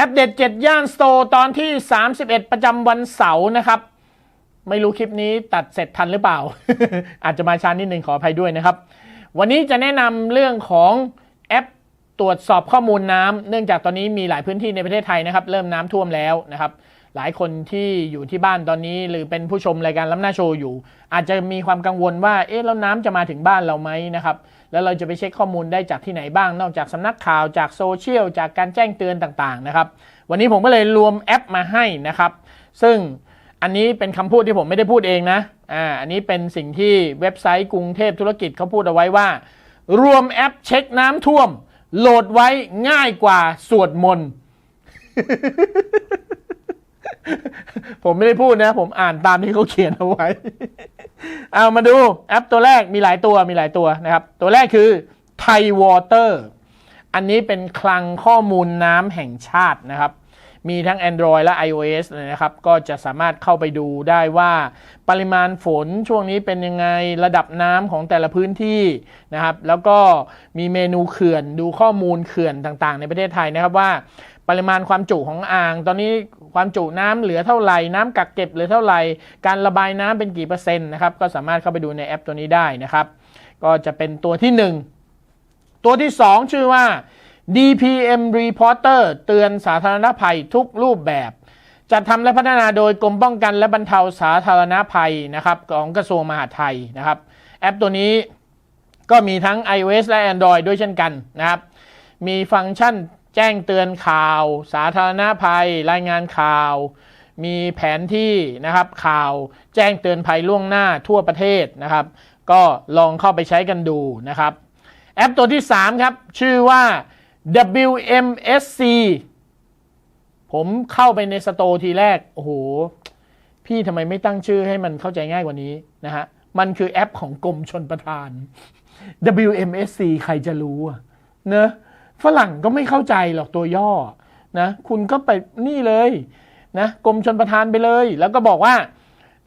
อัปเดต7ย่านสโตร์ตอนที่ 31 ประจำวันเสาร์นะครับ ไม่รู้คลิปนี้ตัดเสร็จทันหรือเปล่า อาจจะมาช้านิดนึงขออภัยด้วยนะครับ วันนี้จะแนะนำเรื่องของแอปตรวจสอบข้อมูลน้ำเนื่องจากตอนนี้มีหลายพื้นที่ในประเทศไทยนะครับ เริ่มน้ำท่วมแล้วนะครับ หลายคนที่อยู่ที่บ้านตอนนี้ หรือเป็นผู้ชมรายการล้ำหน้าโชว์อยู่ อาจจะมีความกังวลว่าเอ๊ะแล้วน้ำจะมาถึงบ้านเราไหมนะครับแล้วเราจะไปเช็คข้อมูลได้จากที่ไหนบ้าง นอกจากสำนักข่าวจากโซเชียลจากการแจ้งเตือนต่างๆนะครับวันนี้ผมก็เลยรวมแอปมาให้นะครับซึ่งอันนี้เป็นคำพูดที่ผมไม่ได้พูดเองนะ อ่า อันนี้เป็นสิ่งที่เว็บไซต์กรุงเทพธุรกิจเขาพูดเอาไว้ว่า รวมแอปเช็คน้ำท่วม โหลดไว้ง่ายกว่าสวดมนต์ ผมไม่ได้พูดนะ ผมอ่านตามที่เขาเขียนเอาไว้ เอามาดูแอปตัวแรกมีหลายตัวมีหลายตัวนะครับ ตัวแรกคือไทยวอเตอร์อันนี้เป็นคลังข้อมูลน้ำแห่งชาตินะครับ มีทั้ง Android และ iOS เลยนะครับ ก็จะสามารถเข้าไปดูได้ว่าปริมาณฝนช่วงนี้เป็นยังไงระดับน้ำของแต่ละพื้นที่นะครับ แล้วก็มีเมนูเขื่อนดูข้อมูลเขื่อนต่างๆ ในประเทศไทยนะครับว่าปริมาณความจุของอ่าง ตอนนี้ความจุน้ำเหลือเท่าไหร่น้ำกักเก็บเหลือเท่าไหร่การระบายน้ำเป็นกี่เปอร์เซ็นต์นะครับก็สามารถเข้าไปดูในแอปตัวนี้ได้นะครับ ก็จะเป็นตัวที่ 1 ตัวที่ 2 ชื่อว่า DPM Reporter เตือนสาธารณภัยทุกรูปแบบ จัดทำและพัฒนาโดยกรมป้องกันและบรรเทาสาธารณภัยนะครับของกระทรวงมหาดไทยนะครับ แอปตัวนี้ก็มีทั้ง iOS และ Android ด้วยเช่นกันนะครับ มีฟังก์ชันแจ้งเตือนข่าว สาธารณภัย รายงานข่าว มีแผนที่นะครับข่าว แจ้งเตือนภัยล่วงหน้าทั่วประเทศนะครับ ก็ลองเข้าไปใช้กันดูนะครับ แอปตัวที่ 3 ครับ ชื่อว่า WMSC ผมเข้าไปในสโตทีแรก โอ้โห พี่ทำไมไม่ตั้งชื่อให้มันเข้าใจง่ายกว่านี้นะฮะ มันคือแอปของกรมชนประทาน WMSC ใครจะรู้อะเนอะฝรั่งก็ไม่เข้าใจหรอกตัวย่อนะ คุณก็ไปนี่เลยนะกรมชนประทานไปเลย แล้วก็บอกว่า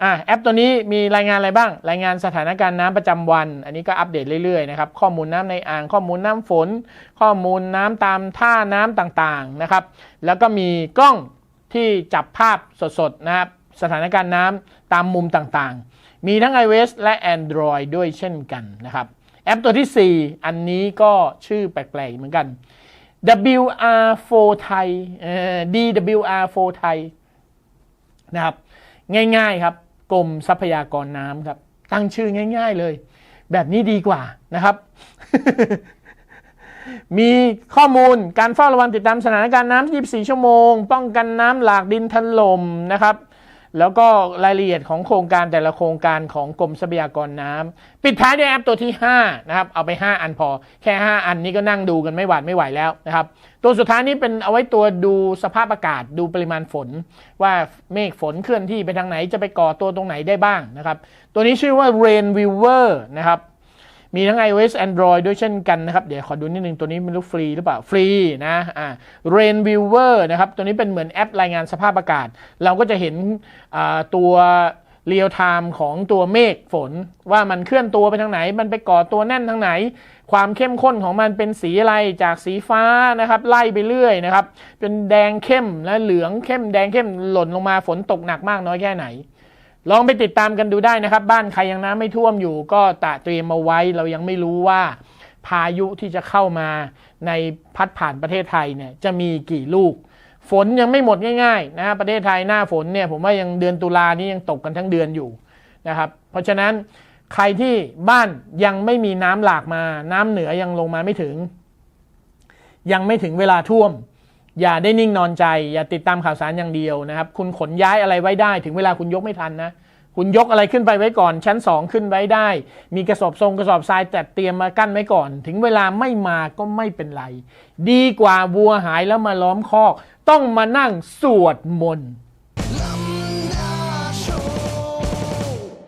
อะแอปตัวนี้มีรายงานอะไรบ้าง รายงานสถานการณ์น้ำประจำวัน อันนี้ก็อัปเดตเรื่อยๆนะครับข้อมูลน้ำในอ่างข้อมูลน้ำฝน ข้อมูลน้ำตามท่าน้ำต่างๆนะครับ แล้วก็มีกล้องที่จับภาพสดๆนะครับสถานการณ์น้ำตามมุมต่างๆ มีทั้ง iOS และ Android ด้วยเช่นกันนะครับ แอปตัวที่ 4 อันนี้ก็ชื่อแปลกๆเหมือนกัน WR4 ไทยเอ่อ DWR4 ไทยนะครับ ง่ายๆครับ กรมทรัพยากรน้ำครับ ตั้งชื่อง่าย ๆเลย แบบนี้ดีกว่านะครับ มีข้อมูลการเฝ้าระวังติดตามสถานการณ์น้ำ24 ชั่วโมง ป้องกันน้ำหลากดินถล่มนะครับ แล้วก็รายละเอียดของโครงการแต่ละโครงการของกรมทรัพยากรน้ำปิดท้ายด้วยแอปตัวที่ 5 นะครับ เอาไป 5 อันพอ แค่ 5 อันนี้ก็นั่งดูกันไม่หวาดไม่ไหวแล้วนะครับ ตัวสุดท้ายนี้เป็นเอาไว้ตัวดูสภาพอากาศดูปริมาณฝน ว่าเมฆฝนเคลื่อนที่ไปทางไหนจะไปก่อตัวตรงไหนได้บ้างนะครับ ตัวนี้ชื่อว่า Rain Viewer นะครับ มีทั้ง iOS Android ด้วยเช่นกันนะครับ เดี๋ยวขอดูนิดนึง ตัวนี้ไม่รู้ฟรีหรือเปล่า ฟรีนะอ่า Rain Viewer นะครับ ตัวนี้เป็นเหมือนแอปรายงานสภาพอากาศ เราก็จะเห็นอ่าตัวเรียลไทม์ของตัวเมฆฝนว่ามันเคลื่อนตัวไปทางไหน มันไปก่อตัวแน่นทางไหน ความเข้มข้นของมันเป็นสีอะไรจากสีฟ้านะครับ ไล่ไปเรื่อยนะครับเป็นแดงเข้มและเหลืองเข้มแดงเข้มหล่นลงมาฝนตกหนักมากน้อยแค่ไหน ลองไปติดตามกันดูได้นะครับ บ้านใครยังน้ำไม่ท่วมอยู่ ก็ตะเตรียมมาไว้เรายังไม่รู้ว่า พายุที่จะเข้ามาในพัดผ่านประเทศไทยเนี่ยจะมีกี่ลูก ฝนยังไม่หมดง่ายๆนะประเทศไทยหน้าฝนเนี่ยผมว่ายังเดือนตุลานี้ยังตกกันทั้งเดือนอยู่นะครับ เพราะฉะนั้นใครที่บ้านยังไม่มีน้ำหลากมา น้ำเหนือยังลงมาไม่ถึง ยังไม่ถึงเวลาท่วม อย่าได้นิ่งนอนใจ อย่าติดตามข่าวสารอย่างเดียวนะครับ คุณขนย้ายอะไรไว้ได้ ถึงเวลาคุณยกไม่ทันนะ คุณยกอะไรขึ้นไปไว้ก่อน ชั้น 2 ขึ้นไว้ได้ มีกระสอบทรงกระสอบทรายจัดเตรียมมากั้นไว้ก่อน ถึงเวลาไม่มาก็ไม่เป็นไร ดีกว่าวัวหายแล้วมาล้อมคอก ต้องมานั่งสวดมนต์